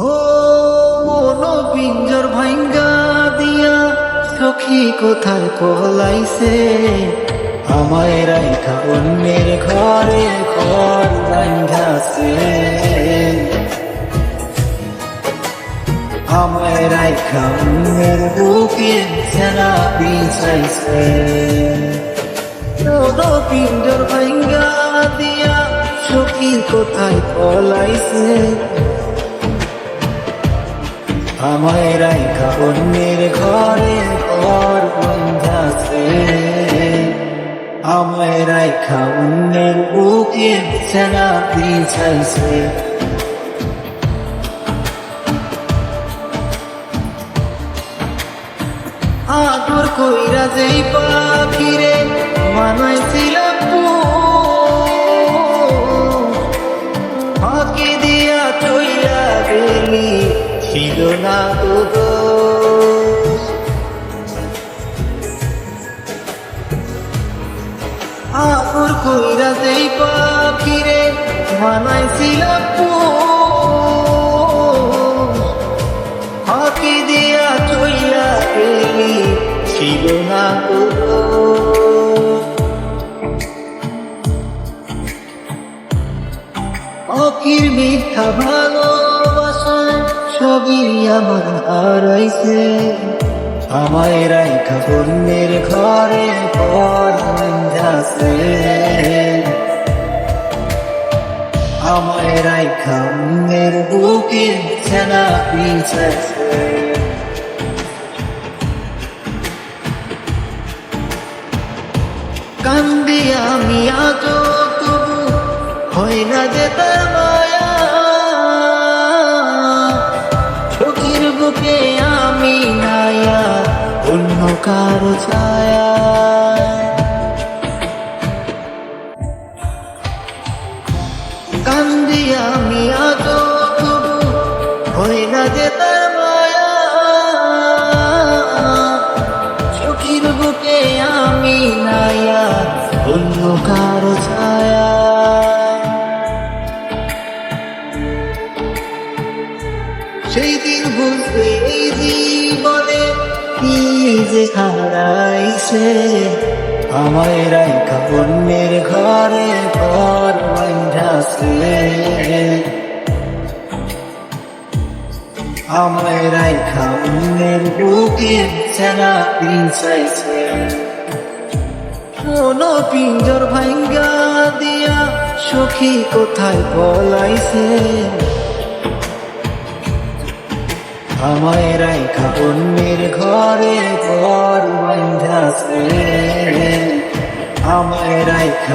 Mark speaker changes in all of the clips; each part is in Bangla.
Speaker 1: ও মন পিঞ্জর ভাঙ্গা দিয়া, সখী কোথায় পলাইছে? আমায় রাইখা অন্যের ঘরে ঘর ভাঙ্গাছে আমায় রাইখা অন্যের বুকে সেনা পিছাইছে পিঞ্জর ভাঙ্গা দিয়া, সখী কোথায় পলাইছে? আমায় রাইখা অন্যের ঘরে ঘর বন্ধাছে। আমায় রাইখা অন্যের বুকে বিছানা বিছাইছে। আদর কইরা যেই পাখিরে ছিল না তো। আদর কইরা পাখিরে ফাঁকি দিয়া চইলা গেলি ছিল না তো। অকির মিথ্যা ভালোবাসায় সবই আমার হারাইছে আমায় রাইখা অন্যের ঘরে আমায় রাইখা অন্যের বুকে ছেনা পিছাচ্ছে কান্দি আমি আজ তবু হয় না যেতে অন্য কারও ছায়া। কান্দি আমি চোখের বুকে আমি নায়া অন্য ছায়া। সেই দিন বুঝবে এই জীবনে কি যে হারাইছে। আমায় রাইখা অন্যের ঘরে ঘর বান্ধাছে আমায় রাইখা অন্যের বুকে বিছানা পিছাইছে কোন পিঞ্জর ভাঙ্গা দিয়া সখী কোথায় পলাইছে? আমায় রাইখা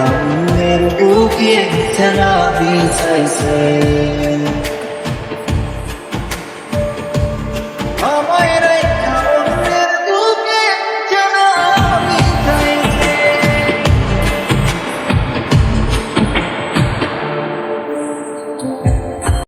Speaker 1: অন্যের বুকে বিছানা বিছাইছে